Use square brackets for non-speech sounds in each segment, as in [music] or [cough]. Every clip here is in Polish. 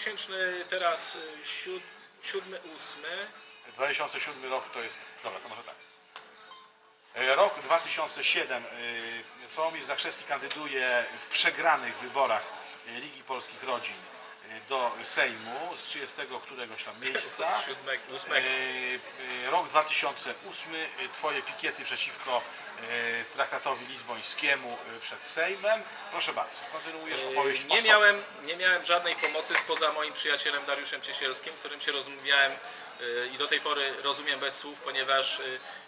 2000 teraz y, siód, siódmy, ósmy. 2007 rok to jest. Dobra, to może tak. E, Rok 2007 e, Sławomir Zakrzewski kandyduje w przegranych wyborach e, Ligi Polskich Rodzin do Sejmu z 30 któregoś tam miejsca. [laughs] Siódmego, E, ósmego. e, Rok 2008 e, Twoje pikiety przeciwko traktatowi lizbońskiemu przed Sejmem. Proszę bardzo, kontynuujesz opowieść Nie miałem, nie miałem żadnej pomocy spoza moim przyjacielem Dariuszem Ciesielskim, z którym się rozumiałem i do tej pory rozumiem bez słów, ponieważ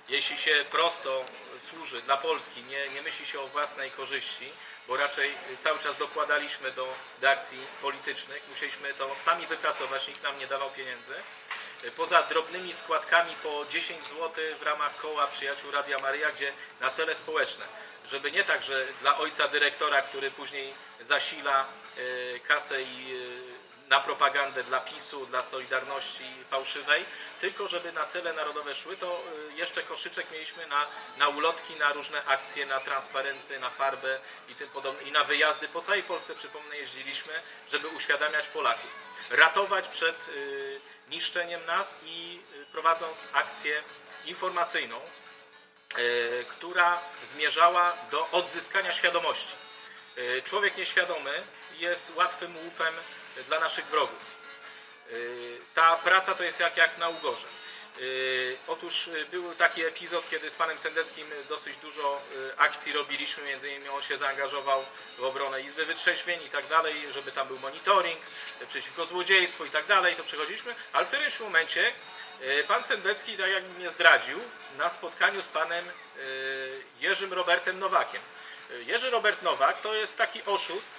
jeśli się prosto służy dla Polski, nie, nie myśli się o własnej korzyści, bo raczej cały czas dokładaliśmy do, do akcji politycznych, musieliśmy to sami wypracować, nikt nam nie dawał pieniędzy. Poza drobnymi składkami po 10 zł w ramach koła przyjaciół Radia Maryja, gdzie na cele społeczne żeby nie tak, że dla ojca dyrektora, który później zasila e, kasę i e, na propagandę dla PiSu, dla Solidarności fałszywej, tylko żeby na cele narodowe szły, to e, jeszcze koszyczek mieliśmy na, na ulotki, na różne akcje, na transparenty, na farbę i tym podobne, i na wyjazdy. Po całej Polsce, przypomnę, jeździliśmy, żeby uświadamiać Polaków, ratować przed e, niszczeniem nas i e, prowadząc akcję informacyjną, e, która zmierzała do odzyskania świadomości. E, Człowiek nieświadomy jest łatwym łupem dla naszych wrogów. E, Ta praca to jest jak, jak na ugorze. E, Otóż był taki epizod, kiedy z panem Sendeckim dosyć dużo akcji robiliśmy, między innymi on się zaangażował w obronę Izby Wytrzeźwień i tak dalej, żeby tam był monitoring przeciwko złodziejstwu i tak dalej, to przechodziliśmy, ale w którymś momencie pan Sendecki, tak jak mnie zdradził, na spotkaniu z panem Jerzym Robertem Nowakiem. Jerzy Robert Nowak to jest taki oszust,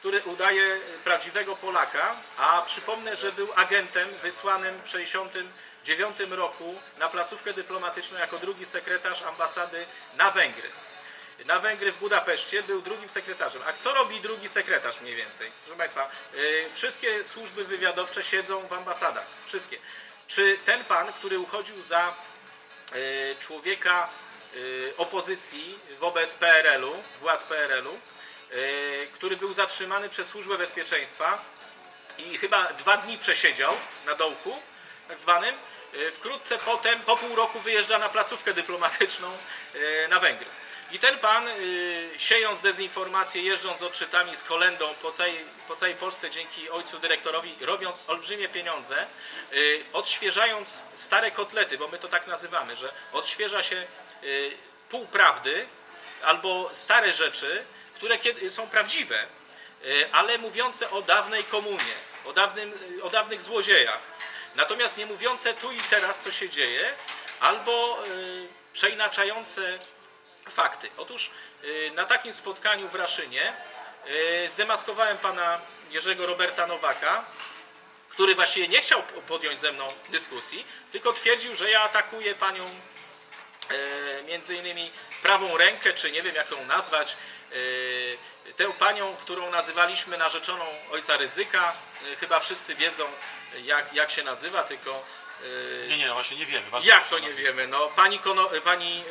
który udaje prawdziwego Polaka, a przypomnę, że był agentem wysłanym w 1969 roku na placówkę dyplomatyczną jako drugi sekretarz ambasady na Węgry. Na Węgry w Budapeszcie był drugim sekretarzem. A co robi drugi sekretarz mniej więcej? Proszę Państwa, yy, wszystkie służby wywiadowcze siedzą w ambasadach. Wszystkie. Czy ten pan, który uchodził za yy, człowieka opozycji wobec PRL-u, władz PRL-u, yy, który był zatrzymany przez Służbę Bezpieczeństwa i chyba dwa dni przesiedział na dołku, tak zwanym. Yy, Wkrótce potem, po pół roku wyjeżdża na placówkę dyplomatyczną na Węgry. I ten pan, siejąc dezinformację, jeżdżąc odczytami, z kolendą po całej, po całej Polsce dzięki ojcu dyrektorowi, robiąc olbrzymie pieniądze, odświeżając stare kotlety, bo my to tak nazywamy, że odświeża się półprawdy albo stare rzeczy, które są prawdziwe, yy, ale mówiące o dawnej komunie, o, dawnym, yy, o dawnych złodziejach. Natomiast nie mówiące tu i teraz, co się dzieje, albo przeinaczające fakty. Otóż y, na takim spotkaniu w Raszynie y, zdemaskowałem pana Jerzego Roberta Nowaka, który właściwie nie chciał podjąć ze mną dyskusji, tylko twierdził, że ja atakuję panią między innymi prawą rękę, czy nie wiem jak ją nazwać, e, tę panią, którą nazywaliśmy narzeczoną ojca Rydzyka. E, Chyba wszyscy wiedzą jak, jak się nazywa, tylko e, Nie, nie, no właśnie nie wiemy. Jak to nie nazwisko. wiemy? No pani kono, pani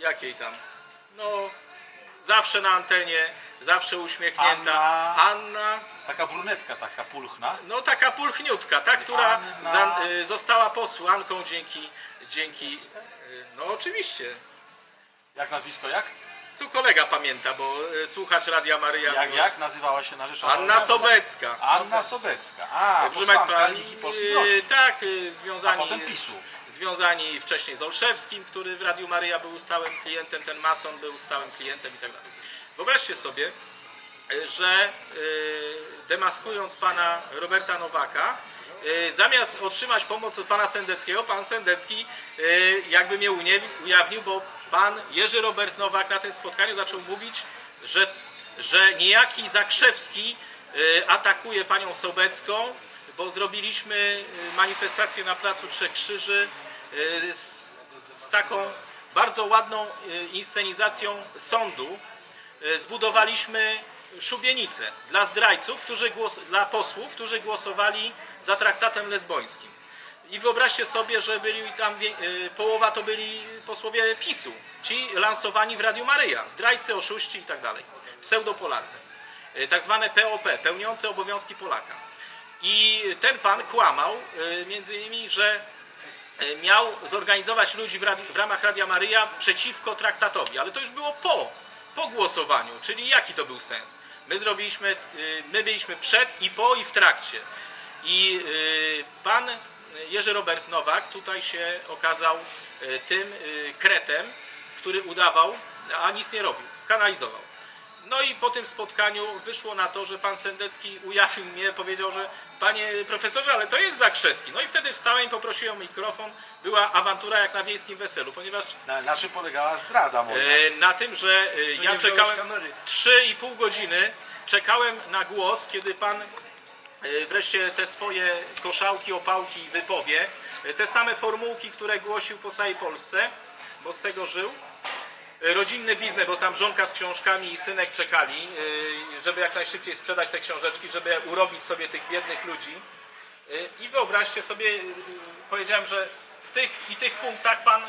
jakiej tam? No zawsze na antenie, zawsze uśmiechnięta. Anna. Anna Taka brunetka, taka pulchna. no taka pulchniutka, ta, która Anna. za, y, została posłanką dzięki, dzięki y, no oczywiście. Jak nazwisko, jak? Tu kolega pamięta, bo y, słuchacz Radia Maryja. Jak, miłość- jak nazywała się narzeczona? Anna Sobecka. Anna Sobecka. A, Proszę posłanka Państwa, Ligi Polskich y, tak, y, A związani, potem PiSu. związani wcześniej z Olszewskim, który w Radiu Maryja był stałym klientem, ten mason był stałym klientem i tak dalej. Wyobraźcie sobie, y, że y, demaskując pana Roberta Nowaka, y, zamiast otrzymać pomoc od pana Sendeckiego, pan Sendecki y, jakby mnie ujawnił, bo pan Jerzy Robert Nowak na tym spotkaniu zaczął mówić, że, że niejaki Zakrzewski atakuje panią Sobecką, bo zrobiliśmy manifestację na Placu Trzech Krzyży z, z taką bardzo ładną inscenizacją sądu. Zbudowaliśmy szubienicę dla zdrajców, którzy głos, dla posłów, którzy głosowali za traktatem lezbońskim. I wyobraźcie sobie, że byli tam, y, połowa to byli posłowie PiSu, ci lansowani w Radiu Maryja, zdrajcy, oszuści i tak dalej, pseudopolacy. y, tak zwane POP, pełniące obowiązki Polaka. I ten pan kłamał y, między innymi, że miał zorganizować ludzi w ramach Radia Maryja przeciwko traktatowi, ale to już było po, po głosowaniu, czyli jaki to był sens? My zrobiliśmy, y, my byliśmy przed i po i w trakcie. I y, pan Jerzy Robert Nowak tutaj się okazał y, tym kretem, który udawał, a nic nie robił, kanalizował. No i po tym spotkaniu wyszło na to, że pan Sendecki ujawnił mnie, powiedział, że panie profesorze, ale to jest Zakrzewski. No i wtedy wstałem i poprosiłem o mikrofon. Była awantura jak na wiejskim weselu, ponieważ Na, na czym polegała zdrada moja? e, na tym, że e, ja nie czekałem wziąłeś kamery. 3,5 godziny, czekałem na głos, kiedy pan e, wreszcie te swoje koszałki, opałki wypowie. Te same formułki, które głosił po całej Polsce, bo z tego żył. E, Rodzinny biznes, bo tam żonka z książkami i synek czekali, e, żeby jak najszybciej sprzedać te książeczki, żeby urobić sobie tych biednych ludzi. E, I wyobraźcie sobie, powiedziałem, że w tych i tych punktach pan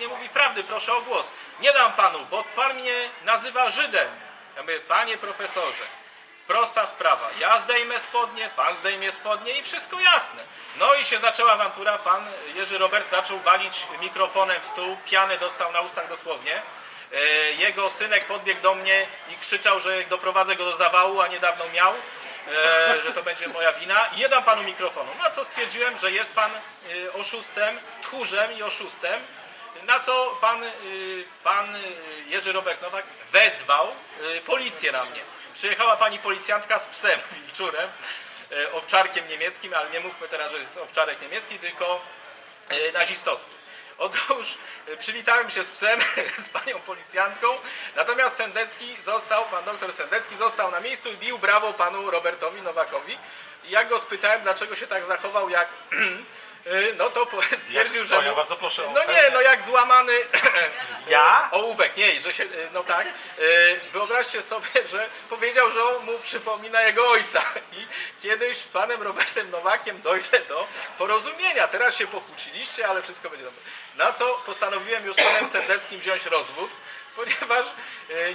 nie mówi prawdy, proszę o głos. Nie dam panu, bo pan mnie nazywa Żydem. Ja mówię, panie profesorze, prosta sprawa. Ja zdejmę spodnie, pan zdejmie spodnie i wszystko jasne. No i się zaczęła awantura. Pan Jerzy Robert zaczął walić mikrofonem w stół, pianę dostał na ustach dosłownie. E, Jego synek podbiegł do mnie i krzyczał, że doprowadzę go do zawału, a niedawno miał, e, że to będzie moja wina. I nie dam panu mikrofonu. Na co stwierdziłem, że jest pan e, oszustem, tchórzem i oszustem. Na co pan, pan Jerzy Robert Nowak wezwał policję na mnie. Przyjechała pani policjantka z psem, [laughs] wilczurem, owczarkiem niemieckim, ale nie mówmy teraz, że jest owczarek niemiecki, tylko nazistowski. Otóż y, przywitałem się z psem, [laughs] z panią policjantką, natomiast Sendecki został, pan doktor Sendecki został na miejscu i bił brawo panu Robertowi Nowakowi. I jak go spytałem, dlaczego się tak zachował jak... [clears throat] y, No to [laughs] stwierdził, że... ja bardzo proszę No nie, no jak złamany [laughs] Ja? ołówek, nie, że się, y, no tak, y, wyobraźcie sobie, że powiedział, że on mu przypomina jego ojca i kiedyś z panem Robertem Nowakiem dojdę do porozumienia, teraz się pokłóciliście, ale wszystko będzie dobrze. Na co postanowiłem już z panem Sendeckim wziąć rozwód, ponieważ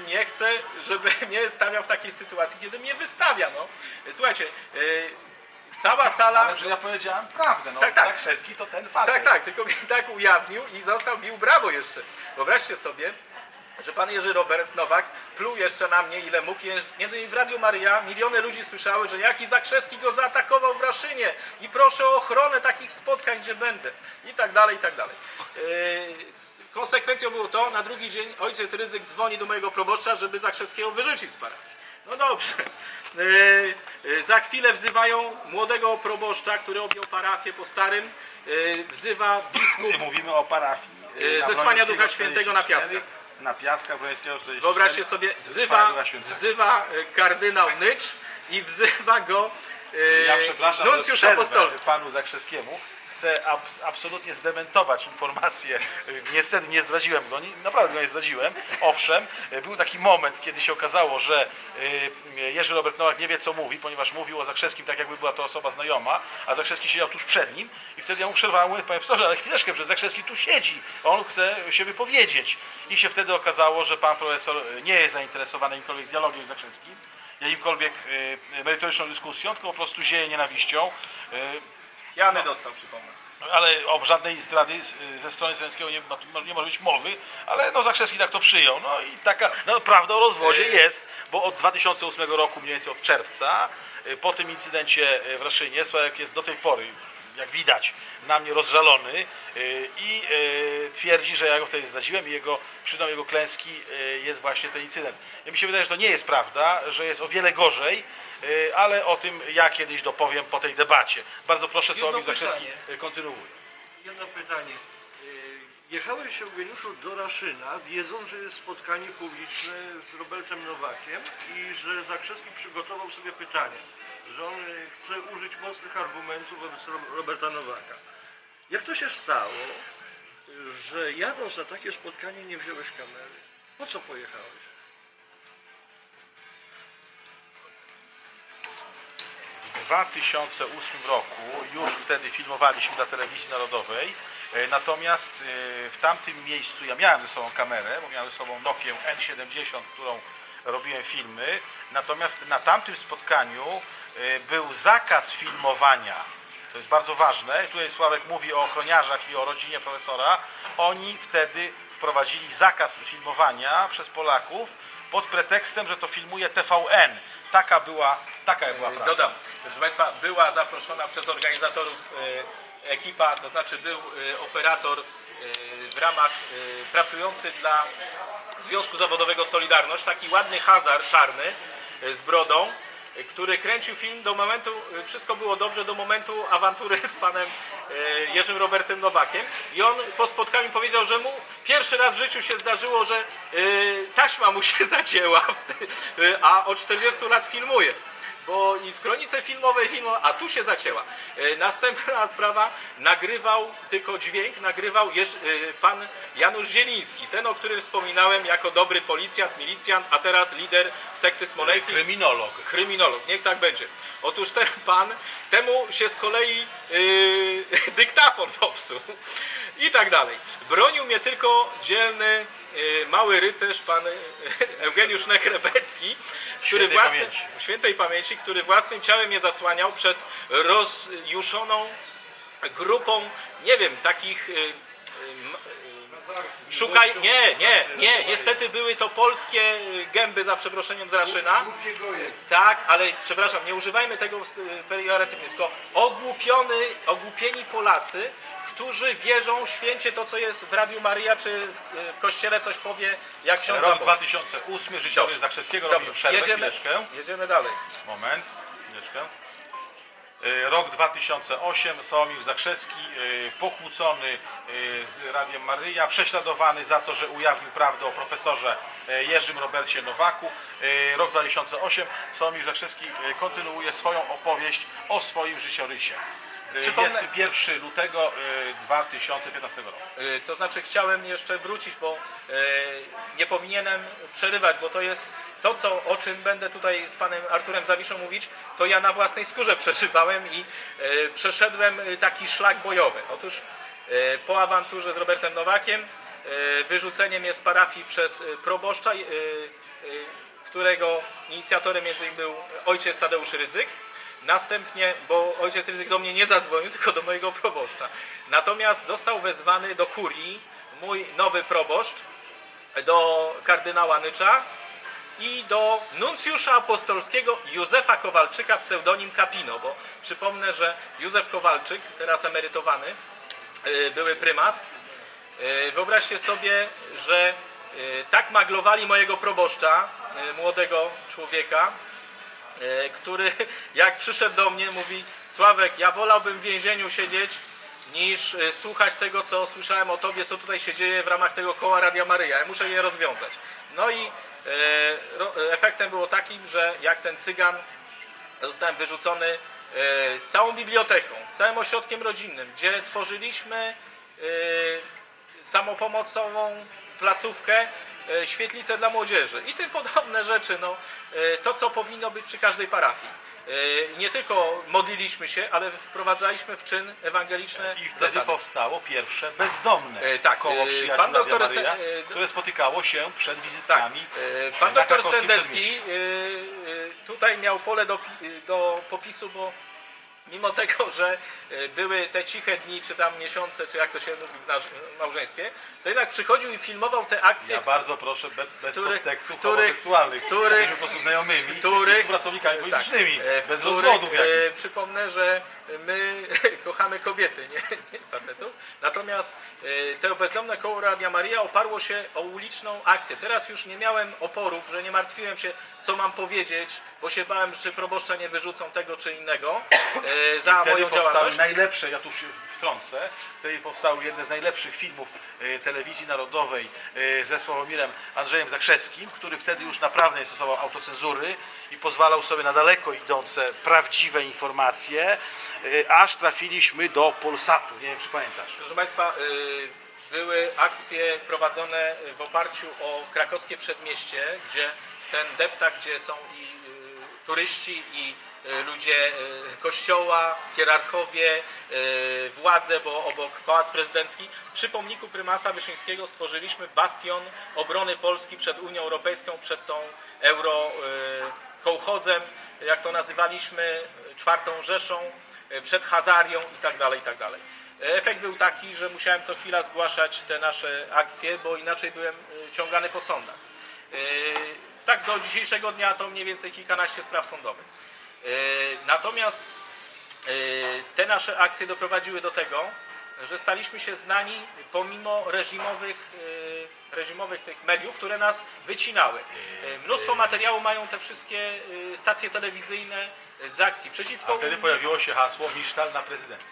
nie chcę, żeby mnie stawiał w takiej sytuacji, kiedy mnie wystawia, no. Słuchajcie, cała sala... Ale że ja powiedziałem prawdę, no Tak, tak. Zakrzewski to ten facet. Tak, tak, tylko tak ujawnił i został bił brawo jeszcze. Wyobraźcie sobie, że pan Jerzy Robert Nowak pluł jeszcze na mnie ile mógł. Między innymi w Radiu Maryja miliony ludzi słyszały, że jaki Zakrzewski go zaatakował w Raszynie i proszę o ochronę takich spotkań, gdzie będę. I tak dalej, i tak dalej. Yy, konsekwencją było to, na drugi dzień ojciec Rydzyk dzwoni do mojego proboszcza, żeby Zakrzewskiego wyrzucić z parafii. No dobrze. Yy, yy, za chwilę wzywają młodego proboszcza, który objął parafię po starym. Yy, wzywa biskup Mówimy o parafii. Yy, zesłania Ducha Świętego na 44, Piastach. Na Piaskach Brońskiego 44. Wyobraźcie sobie, wzywa, wzywa kardynał Nycz i wzywa go e, Ja przepraszam, nuncjusz apostolski. panu Zakrzewskiemu. Chcę abs absolutnie zdementować informację. [laughs] Niestety nie zdradziłem go, naprawdę go nie zdradziłem. Owszem, był taki moment, kiedy się okazało, że y, Jerzy Robert Nowak nie wie co mówi, ponieważ mówił o Zakrzewskim tak jakby była to osoba znajoma, a Zakrzewski siedział tuż przed nim i wtedy ja mu przerwałem, mówię, panie profesorze, ale chwileczkę, że Zakrzewski tu siedzi, on chce się wypowiedzieć. I się wtedy okazało, że pan profesor nie jest zainteresowany jakimkolwiek dialogiem z Zakrzewskim, jakimkolwiek y, merytoryczną dyskusją, tylko po prostu zieje nienawiścią. Y, Jany dostał, przypomnę. ale o żadnej zdrady ze strony Zelenskiego nie, no, nie może być mowy, ale no Zakrzewski tak to przyjął. No i taka, no prawda o rozwodzie Yy. jest, bo od 2008 roku, mniej więcej od czerwca, y, po tym incydencie y, w Raszynie, Sławek jest do tej pory, jak widać, na mnie rozżalony y, i y, twierdzi, że ja go wtedy zdradziłem i jego, przyczyną jego klęski y, jest właśnie ten incydent. Ja mi się wydaje, że to nie jest prawda, że jest o wiele gorzej, y, ale o tym ja kiedyś dopowiem po tej debacie. Bardzo proszę, Sławomir Zakrzewski, y, kontynuuj. Jedno pytanie. Y, Jechałeś się Eugeniuszu do Raszyna, wiedząc, że jest spotkanie publiczne z Robertem Nowakiem i że Zakrzewski przygotował sobie pytanie, że on y, chce użyć mocnych argumentów wobec Ro- Roberta Nowaka. Jak to się stało, y, że jadąc na takie spotkanie nie wziąłeś kamery? Po co pojechałeś? 2008 roku już wtedy filmowaliśmy dla telewizji narodowej, e, natomiast e, w tamtym miejscu ja miałem ze sobą kamerę, bo miałem ze sobą Nokię N70, którą robiłem filmy, natomiast na tamtym spotkaniu y, był zakaz filmowania. To jest bardzo ważne. Tutaj Sławek mówi o ochroniarzach i o rodzinie profesora. Oni wtedy wprowadzili zakaz filmowania przez Polaków pod pretekstem, że to filmuje TVN. Taka była, taka była prawda. Dodam, proszę Państwa, była zaproszona przez organizatorów e, ekipa, to znaczy był e, operator e, w ramach pracujący dla Związku Zawodowego Solidarność, taki ładny hazard czarny z brodą, który kręcił film do momentu, wszystko było dobrze do momentu awantury z panem Jerzym Robertem Nowakiem. I on po spotkaniu powiedział, że mu pierwszy raz w życiu się zdarzyło, że taśma mu się [laughs] zacięła, a od 40 lat filmuje bo i w kronice filmowej filmu, a tu się zacięła. E, Następna sprawa, nagrywał tylko dźwięk, nagrywał e, pan Janusz Zieliński, ten o którym wspominałem jako dobry policjant, milicjant, a teraz lider sekty smoleńskiej Kryminolog. kryminolog, niech tak będzie. Otóż ten pan, temu się z kolei yy, [laughs] dyktafon popsuł i tak dalej. Bronił mnie tylko dzielny yy, mały rycerz, pan [laughs] Eugeniusz Nechrebecki, który Świętej pamięci. świętej pamięci, który własnym ciałem mnie zasłaniał przed rozjuszoną grupą, nie wiem, takich yy, yy, m- Szukaj, nie, nie, nie, niestety były to polskie y, gęby za przeproszeniem z Raszyna. Tak, ale przepraszam, nie używajmy tego y, pejoratywnie, tylko ogłupiony, ogłupieni Polacy, którzy wierzą święcie to, co jest w Radiu Maria, czy w, y, w kościele coś powie, jak ksiądz Rok Zabor. 2008, życiowy Dobrze. Zakrzewskiego, robimy przerwę, jedziemy, chwileczkę. jedziemy dalej. Moment, chwileczkę. Y, Rok 2008, Sławomir Zakrzewski, y, pokłócony y, z Radiem Maryja, prześladowany za to, że ujawnił prawdę o profesorze y, Jerzym Robercie Nowaku. Y, Rok 2008, Sławomir Zakrzewski y, kontynuuje swoją opowieść o swoim życiorysie. Y, Przypomnę- Jest 1 lutego y, 2015 roku. Y, To znaczy chciałem jeszcze wrócić, bo nie powinienem przerywać, bo to jest to, co, o czym będę tutaj z panem Arturem Zawiszą mówić, to ja na własnej skórze przeżywałem i przeszedłem taki szlak bojowy. Otóż po awanturze z Robertem Nowakiem, wyrzucenie mnie z parafii przez proboszcza, którego inicjatorem między innymi był ojciec Tadeusz Rydzyk, Następnie, bo ojciec Ryzyk do mnie nie zadzwonił, tylko do mojego proboszcza. Natomiast został wezwany do kurii mój nowy proboszcz, do kardynała Nycza i do nuncjusza apostolskiego Józefa Kowalczyka, pseudonim Kapino, bo przypomnę, że Józef Kowalczyk, teraz emerytowany, yy, były prymas. Yy, Wyobraźcie sobie, że yy, tak maglowali mojego proboszcza, młodego człowieka, który jak przyszedł do mnie mówi Sławek, ja wolałbym w więzieniu siedzieć niż e, słuchać tego, co słyszałem o tobie, co tutaj się dzieje w ramach tego koła Radia Maryja. Ja muszę je rozwiązać. No i e, efektem było takim, że jak ten cygan zostałem wyrzucony e, z całą biblioteką, z całym ośrodkiem rodzinnym, gdzie tworzyliśmy e, samopomocową placówkę, e, świetlicę dla młodzieży i tym podobne rzeczy. No, e, to, co powinno być przy każdej parafii. E, Nie tylko modliliśmy się, ale wprowadzaliśmy w czyn ewangeliczne I wtedy zasady. powstało pierwsze bezdomne tak, koło przyjaciół pan doktor Maryja, które spotykało się przed Tak, wizytami e, pan doktor Sendecki tutaj miał pole do, do popisu, bo mimo tego, że były te ciche dni, czy tam miesiące, czy jak to się mówi w małżeństwie, to jednak przychodził i filmował te akcje, Ja bardzo proszę bez, bez Których- podtekstów których- homoseksualnych. których- Jesteśmy po prostu znajomymi i współpracownikami politycznymi. e, bez których, rozwodów e, jakichś. Przypomnę, że my [laughs] kochamy kobiety, nie, [laughs] nie facetów. Natomiast e, to bezdomne koło Radia Maria oparło się o uliczną akcję. Teraz już nie miałem oporów, że nie martwiłem się, co mam powiedzieć, bo się bałem, czy proboszcza nie wyrzucą tego czy innego e, za moją działalność. Najlepsze, ja tu się wtrącę, wtedy powstały jedne z najlepszych filmów e, telewizji narodowej e, ze Sławomirem Andrzejem Zakrzewskim, który wtedy już naprawdę nie stosował autocenzury i pozwalał sobie na daleko idące, prawdziwe informacje, e, aż trafiliśmy do Polsatu. Nie wiem, czy pamiętasz. Proszę Państwa, y, były akcje prowadzone w oparciu o krakowskie przedmieście, gdzie ten deptak, gdzie są i y, turyści i ludzie e, kościoła, hierarchowie, e, władze, bo obok Pałac Prezydencki. Przy pomniku prymasa Wyszyńskiego stworzyliśmy bastion obrony Polski przed Unią Europejską, przed tą euro e, kołchozem, jak to nazywaliśmy, czwartą Rzeszą, e, przed Hazarią i tak dalej, i tak. Efekt był taki, że musiałem co chwila zgłaszać te nasze akcje, bo inaczej byłem e, ciągany po sądach. E, Tak do dzisiejszego dnia to mniej więcej kilkanaście spraw sądowych. E, Natomiast e, te nasze akcje doprowadziły do tego, że staliśmy się znani pomimo reżimowych, e, reżimowych tych mediów, które nas wycinały. Mnóstwo materiału mają te wszystkie stacje telewizyjne z akcji przeciwko A wtedy Unii. pojawiło się hasło Misztal na prezydenta.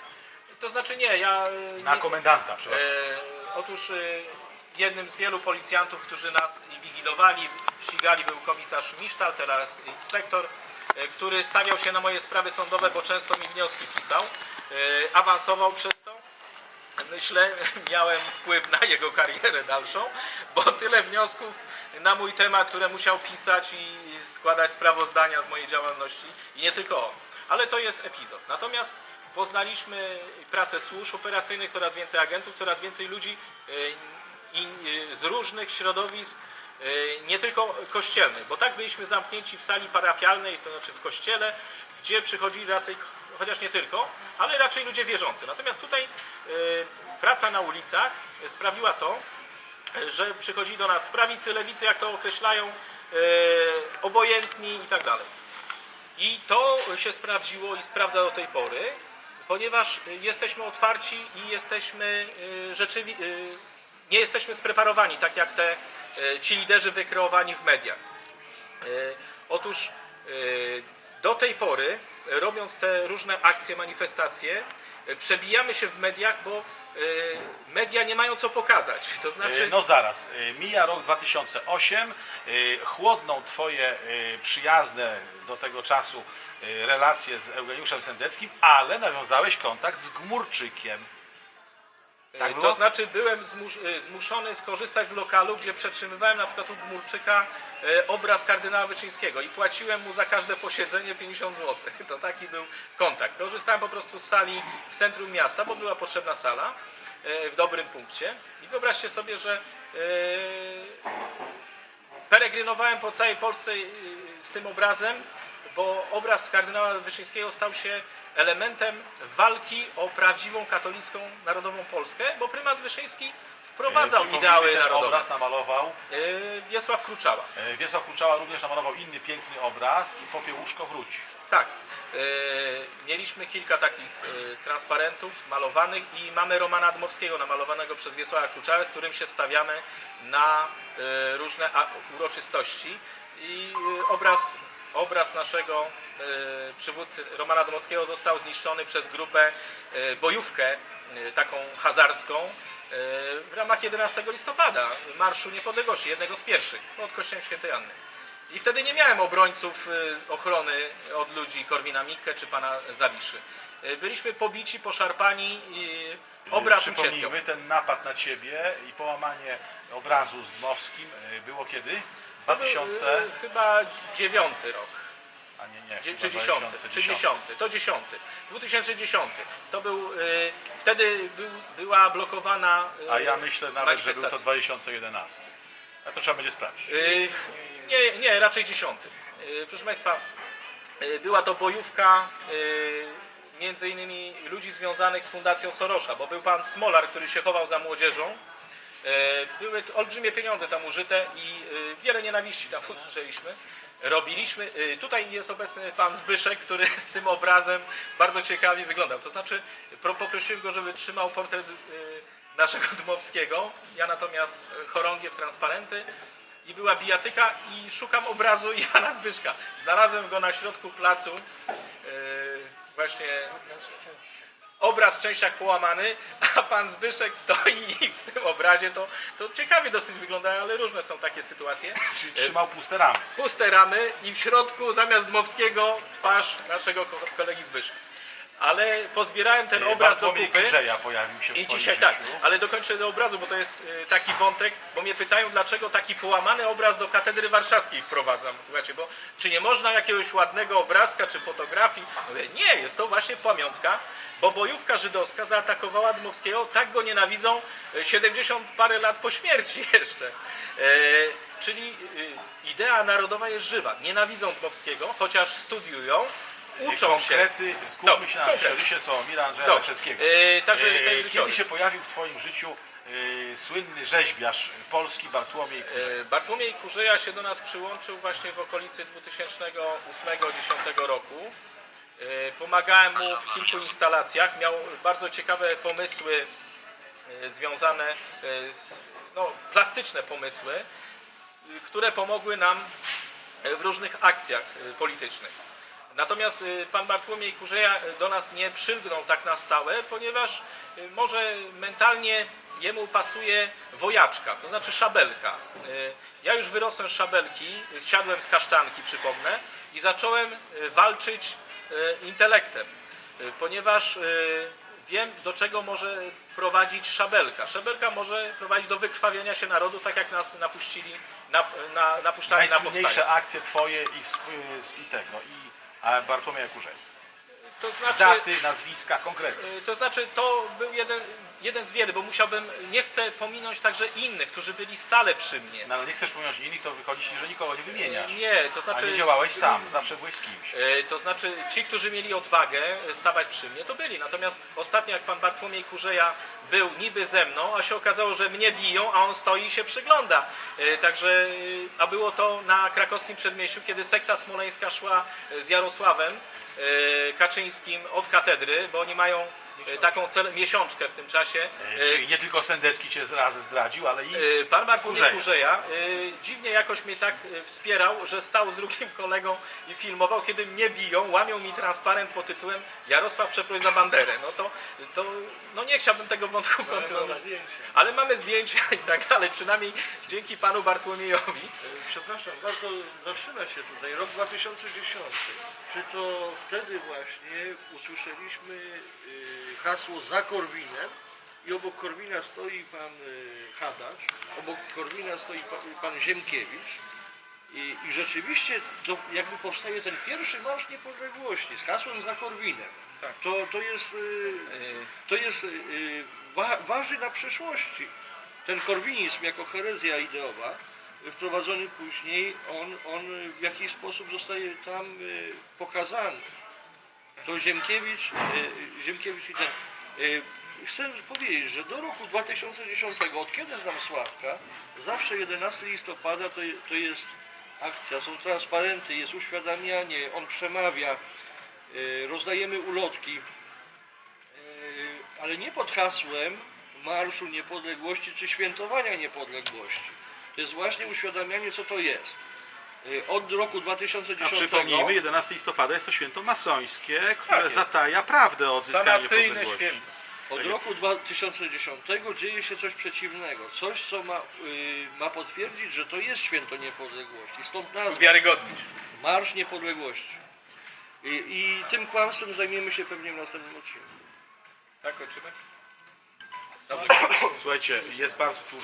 To znaczy nie, ja Na komendanta, przepraszam. E, otóż jednym z wielu policjantów, którzy nas inwigilowali, ścigali, był komisarz Misztal, teraz inspektor, który stawiał się na moje sprawy sądowe, bo często mi wnioski pisał. E, awansował przez to. Myślę, [laughs] miałem wpływ na jego karierę dalszą, bo tyle wniosków na mój temat, które musiał pisać i składać sprawozdania z mojej działalności i nie tylko on. Ale to jest epizod. Natomiast poznaliśmy pracę służb operacyjnych, coraz więcej agentów, coraz więcej ludzi y, z różnych środowisk, nie tylko kościelnych, bo tak byliśmy zamknięci w sali parafialnej, to znaczy w kościele, gdzie przychodzili raczej, chociaż nie tylko, ale raczej ludzie wierzący. Natomiast tutaj y, praca na ulicach sprawiła to, że przychodzi do nas prawicy, lewicy, jak to określają, e, obojętni i tak dalej. I to się sprawdziło i sprawdza do tej pory, ponieważ jesteśmy otwarci i jesteśmy rzeczywi- nie jesteśmy spreparowani, tak jak te ci liderzy wykreowani w mediach. E, Otóż e, do tej pory, e, robiąc te różne akcje, manifestacje, e, przebijamy się w mediach, bo e, media nie mają co pokazać. To znaczy, E, No zaraz, e, mija rok 2008, e, chłodną twoje e, przyjazne do tego czasu e, relacje z Eugeniuszem Sendeckim, ale nawiązałeś kontakt z Gmurczykiem. Tak było? To znaczy byłem zmus y, zmuszony skorzystać z lokalu, gdzie przetrzymywałem na przykład u Gmurczyka y, obraz kardynała Wyczyńskiego i płaciłem mu za każde posiedzenie 50 zł. [laughs] To taki był kontakt. Korzystałem po prostu z sali w centrum miasta, bo była potrzebna sala y, w dobrym punkcie. I wyobraźcie sobie, że peregrynowałem po całej Polsce z tym obrazem, bo obraz kardynała Wyszyńskiego stał się elementem walki o prawdziwą katolicką narodową Polskę, bo prymas Wyszyński wprowadzał E, Przypomnijmy, ideały ten narodowe. obraz namalował, Y, Wiesław Kruczała. e, Wiesław Kluczała również namalował inny piękny obraz, Popiełuszko wróć. Tak. y, Mieliśmy kilka takich transparentów malowanych i mamy Romana Dmowskiego namalowanego przez Wiesława Kruczałę, z którym się stawiamy na różne a- uroczystości. I obraz, obraz naszego przywódcy Romana Dmowskiego został zniszczony przez grupę y, bojówkę y, taką hazarską w ramach 11 listopada Marszu Niepodległości, jednego z pierwszych pod kościołem świętej Anny. I wtedy nie miałem obrońców ochrony od ludzi Korwina Mikke czy pana Zawiszy. Byliśmy pobici, poszarpani i obraz ucierpiał. Przypomnijmy, ten napad na ciebie i połamanie obrazu z Dmowskim e, było kiedy? To był, 2000, y, Chyba dziewiąty rok. A nie, nie, Dzie- chyba Czy dziesiąty, 2010. czy dziesiąty, to dziesiąty. 2010. To był, y, wtedy był, była blokowana y, A ja myślę nawet, że był to manifestacja. 2011. A to trzeba będzie sprawdzić. Y, Nie, nie, raczej dziesiąty. Y, Proszę Państwa, y, była to bojówka y, między innymi ludzi związanych z Fundacją Sorosza, bo był pan Smolar, który się chował za młodzieżą. Y, Były olbrzymie pieniądze tam użyte i y, wiele nienawiści tam [laughs] usłyszeliśmy. Robiliśmy, y, tutaj jest obecny pan Zbyszek, który z tym obrazem bardzo ciekawie wyglądał. To znaczy pro- poprosiłem go, żeby trzymał portret y, naszego Dmowskiego, ja natomiast y, chorągiew transparenty i była bijatyka i szukam obrazu [laughs] Jana Zbyszka. Znalazłem go na środku placu, właśnie obraz w częściach połamany, a pan Zbyszek stoi i w tym obrazie to, to ciekawie dosyć wygląda, ale różne są takie sytuacje. Czyli trzymał puste ramy. Puste ramy i w środku zamiast Dmowskiego twarz naszego ko- kolegi Zbyszka. Ale pozbierałem ten obraz do kupy. Kurzeja pojawił się w I twoim dzisiaj życiu. tak, ale dokończę do obrazu, bo to jest y, taki wątek, bo mnie pytają, dlaczego taki połamany obraz do katedry warszawskiej wprowadzam. Słuchajcie, bo czy nie można jakiegoś ładnego obrazka czy fotografii? Mówię, nie, jest to właśnie pamiątka, bo bojówka żydowska zaatakowała Dmowskiego, tak go nienawidzą y, 70 parę lat po śmierci [laughs] jeszcze. E, czyli y, idea narodowa jest żywa. Nienawidzą Dmowskiego, chociaż studiują, uczą się. Konkrety, skupmy Dobrze, się na konkrety. Szerysie Sławomira Andrzeja Dobrze. Lepszewskiego. E, także jest Kiedy się pojawił w Twoim życiu e, słynny rzeźbiarz polski Bartłomiej Kurzej? E, Bartłomiej Kurzeja się do nas przyłączył właśnie w okolicy 2008-2010 roku. E, Pomagałem mu w kilku instalacjach. Miał bardzo ciekawe pomysły e, związane e, z, no, plastyczne pomysły, e, które pomogły nam w różnych akcjach politycznych. Natomiast e, pan Bartłomiej Kurzeja e, do nas nie przylgnął tak na stałe, ponieważ e, może mentalnie jemu pasuje wojaczka, to znaczy szabelka. Ja już wyrosłem z szabelki, zsiadłem z kasztanki, przypomnę, i zacząłem walczyć intelektem, ponieważ wiem, do czego może prowadzić szabelka. Szabelka może prowadzić do wykrwawiania się narodu, tak jak nas napuścili, na, na, napuszczali na powstanie. Najsłynniejsze akcje Twoje i, z, i tego, i a, Bartłomieja Kurzej. To znaczy, Daty, nazwiska, konkrety. y, to znaczy, to był jeden, jeden z wielu, bo musiałbym, nie chcę pominąć także innych, którzy byli stale przy mnie. No, ale nie chcesz pominąć innych, to wychodzi ci, że nikogo nie wymieniasz. Nie, to A znaczy, nie działałeś sam, zawsze byłeś z kimś. y, to znaczy ci, którzy mieli odwagę stawać przy mnie, to byli. Natomiast ostatnio, jak pan Bartłomiej Kurzeja był niby ze mną, a się okazało, że mnie biją, a on stoi i się przygląda. Y, Także, a było to na krakowskim przedmieściu, kiedy sekta smoleńska szła z Jarosławem Kaczyńskim od katedry, bo oni mają taką cel, miesiączkę w tym czasie. E, Czyli nie tylko Sendecki cię raz zdradził, ale i Pan Bartłomiej Kurzeja. Dziwnie jakoś mnie tak wspierał, że stał z drugim kolegą i filmował, kiedy mnie biją, łamią mi transparent pod tytułem Jarosław przeproś za banderę. No to, to no nie chciałbym tego wątku kontynuować. Ale mamy zdjęcia i tak dalej, przynajmniej dzięki panu Bartłomiejowi. E, Przepraszam, warto zaczyna się tutaj. Rok 2010. Czy to wtedy właśnie usłyszeliśmy y, hasło za Korwinem i obok Korwina stoi pan y, Hadasz, obok Korwina stoi pan, Ziemkiewicz i, i rzeczywiście to jakby powstaje ten pierwszy marsz niepodległości z hasłem za Korwinem. Tak. To, to jest, to jest wa, waży na przyszłości. Ten korwinizm jako herezja ideowa wprowadzony później, on, on w jakiś sposób zostaje tam y, pokazany. To Ziemkiewicz, y, Ziemkiewicz i ten. y, Chcę powiedzieć, że do roku 2010, od kiedy znam Sławka, zawsze 11 listopada to, to jest akcja, są transparenty, jest uświadamianie, on przemawia, y, rozdajemy ulotki, y, ale nie pod hasłem Marszu Niepodległości czy Świętowania Niepodległości. To jest właśnie uświadamianie, co to jest. Y, Od roku A 2010 przypomnijmy, 11 listopada jest to święto masońskie, które jest. zataja prawdę o odzyskaniu Sanacyjne niepodległości. święto. Od roku 2010 dzieje się coś przeciwnego. Coś, co ma, y, ma potwierdzić, że to jest święto niepodległości. Stąd nazwa Wiarygodnić. Marsz Niepodległości. I, I tym kłamstwem zajmiemy się pewnie w następnym odcinku. Tak, kończymy? Słuchajcie, jest bardzo dużo